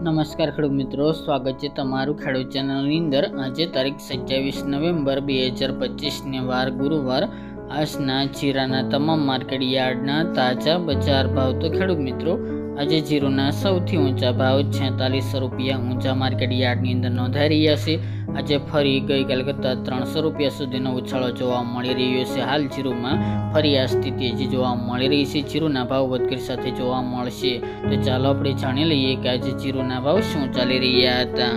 નમસ્કાર ખેડૂત મિત્રો, સ્વાગત છે તમારું ખેડૂત ચેનલની અંદર. આજે તારીખ સત્યાવીસ નવેમ્બર બે હજાર પચીસને વાર ગુરુવાર આજના જીરાના તમામ માર્કેટ યાર્ડના તાજા બજાર ભાવ તો ખેડૂત મિત્રો, આજે જીરુના સૌથી ઊંચા ભાવ છેતાલીસો રૂપિયા ઊંચા માર્કેટ યાર્ડની અંદર નોંધાઈ રહ્યા છે. આજે ફરી ગઈકાલ કરતાં ત્રણસો રૂપિયા સુધીનો ઉછાળો જોવા મળી રહ્યો છે. હાલ જીરુમાં ફરી આ સ્થિતિ હજી જોવા મળી રહી છે. જીરુના ભાવ વધઘટ સાથે જોવા મળશે. તો ચાલો આપણે જાણી લઈએ કે આજે જીરુના ભાવ શું ચાલી રહ્યા હતા.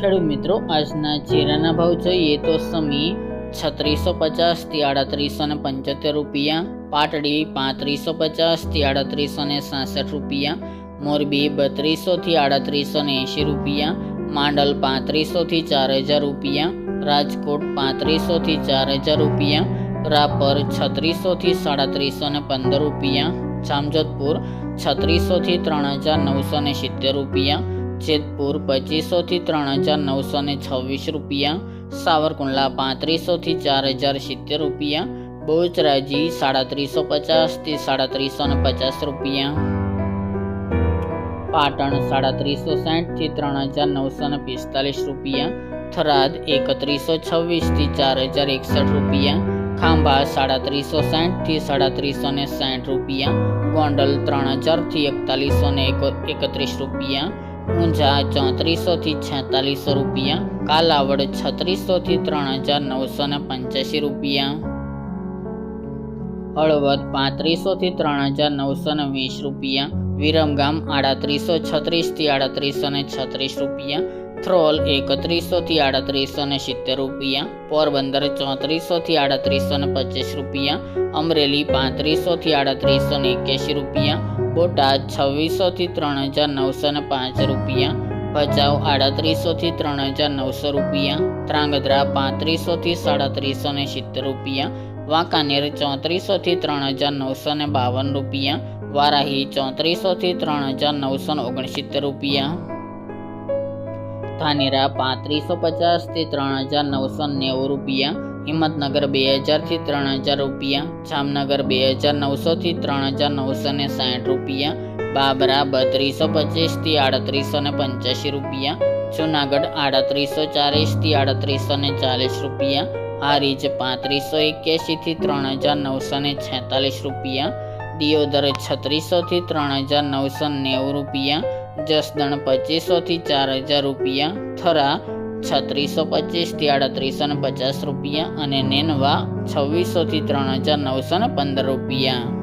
ખેડૂત મિત્રો, આજના જીરાના ભાવ જોઈએ તો સમી છત્રીસો પચાસથી આડત્રીસો ને પંચોતેર રૂપિયા. પાટડી પાંત્રીસો પચાસથી આડત્રીસો ને સાસઠ રૂપિયા. મોરબી બત્રીસોથી આડત્રીસો ને એંશી રૂપિયા. માંડલ પાંત્રીસોથી ચાર હજાર રૂપિયા. રાજકોટ પાંત્રીસોથી ચાર હજાર રૂપિયા. રાપર છત્રીસોથી સાડત્રીસો ને પંદર રૂપિયા. જામજોધપુર છત્રીસોથી ત્રણ હજાર નવસો ને સિત્તેર રૂપિયા. જેતપુર પચીસોથી ત્રણ હજાર નવસો ને છવ્વીસ રૂપિયા. સાવરકુંડલા પાંત્રીસોથી ચાર હજાર સિત્તેર રૂપિયા બહુચરાજી સાડત્રીસો પચાસથી સાડત્રીસો ને પચાસ રૂપિયા પાટણ સાડત્રીસો સાઠથી ત્રણ હજાર નવસો ને પિસ્તાલીસ રૂપિયા થરાદ એકત્રીસો છવ્વીસથી ચાર હજાર એકસઠ રૂપિયા ખાંભા સાડત્રીસો સાઠથી સાડત્રીસો ને સાઠ રૂપિયા ગોંડલ ત્રણ હજારથી એકતાલીસો ને એકત્રીસ રૂપિયા ઊંઝા ચોત્રીસોથી છેતાલીસો રૂપિયા કાલાવડ છત્રીસોથી ત્રણ હજાર નવસો ને પંચ્યાસી રૂપિયા. હળવદ પાંત્રીસોથી ત્રણ હજાર નવસો ને વીસ રૂપિયા. વિરમગામ આડત્રીસો છત્રીસથી આડત્રીસો ને છત્રીસ રૂપિયા. થ્રોલ એકત્રીસોથી આડત્રીસો ને સિત્તેર રૂપિયા. પોરબંદર ચોત્રીસોથી આડત્રીસો ને પચીસ રૂપિયા. અમરેલી પાંત્રીસોથી આડત્રીસો ને એક્યાસી રૂપિયા. બોટાદ છવ્વીસોથી ત્રણ હજાર નવસો ને પાંચ રૂપિયા. ભચાઉ આડત્રીસોથી ત્રણ હજાર નવસો રૂપિયા, ત્રાંગધ્રા પાંત્રીસોથી સાડત્રીસો ને સિત્તેર રૂપિયા, વાંકાનેર ચોત્રીસોથી ત્રણ હજાર નવસો ને બાવન રૂપિયા, વારાહી ચોત્રીસોથી ત્રણ હજાર નવસો ને ઓગણસિત્તેર રૂપિયા. ધાનેરા પાંત્રીસો પચાસથી ત્રણ હજાર નવસો નેવું રૂપિયા હિંમતનગર બે હજારથી ત્રણ હજાર રૂપિયા, જામનગર બે હજાર નવસોથી ત્રણ હજાર નવસો ને સાઠ રૂપિયા, બાબરા બત્રીસો પચીસથી આડત્રીસો ને પંચ્યાસી રૂપિયા, જુનાગઢ આડત્રીસો ચાલીસથી આડત્રીસો ને ચાલીસ રૂપિયા, હારીજ પાંત્રીસો એક્યાસીથી ત્રણ હજાર નવસો ને છેતાલીસ રૂપિયા, દિયોદર છત્રીસોથી ત્રણ હજાર નવસો નેવું રૂપિયા, જસદણ પચીસોથી ચાર હજાર રૂપિયા, થરા છત્રીસો પચીસથી આડત્રીસો ને પચાસ રૂપિયા અને નેનવા છવ્વીસોથી ત્રણ હજાર નવસો ને પંદર રૂપિયા.